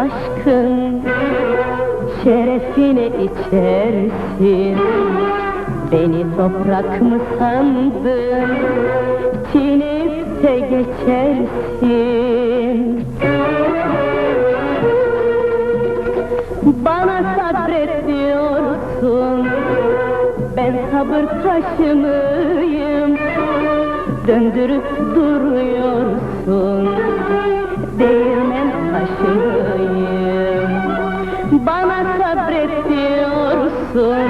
aşkın şerefine içersin. Beni toprak mı sandın, çiğneyip de geçersin. Bana sabret diyorsun, ben sabır taşı mıyım? Döndürüp duruyorsun, değirmen taşıyım Bana sabret diyorsun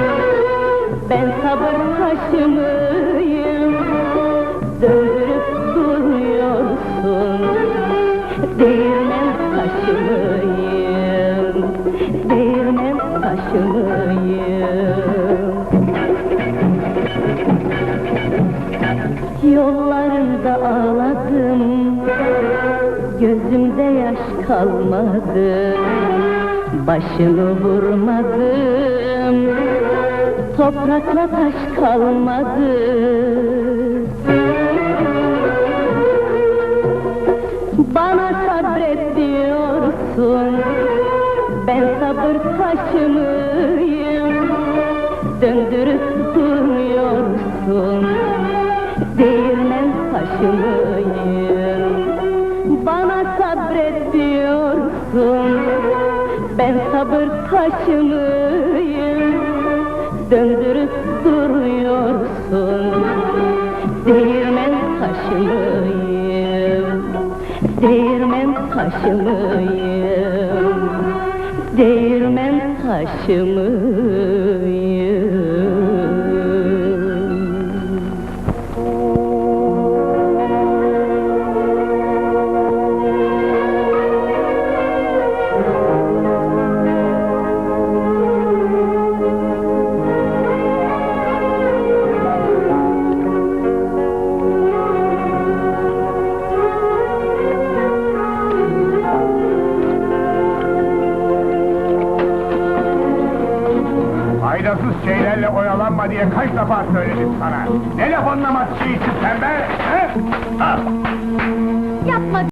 Ben sabır taşı mıyım Döndürüp duruyorsun Değirmen taşı mıyım Değirmen taşı mıyım Yollarında ağladım. Gözümde yaş kalmadı Başımı vurmadım Toprakla taş kalmadı. Bana sabret diyorsun Ben sabır taşı mıyım Döndürüp duruyorsun Değirmen taşı mıyım Bana sabret diyorsun sabır taşı mıyım Döndürüp duruyorsun. Değirmen taşı mıyım Değirmen taşı mıyım Değirmen taşı faydasız şeylerle oyalanma diye kaç defa söyledim sana. Ne laf anlamaz şeysin pembe? He? Yapma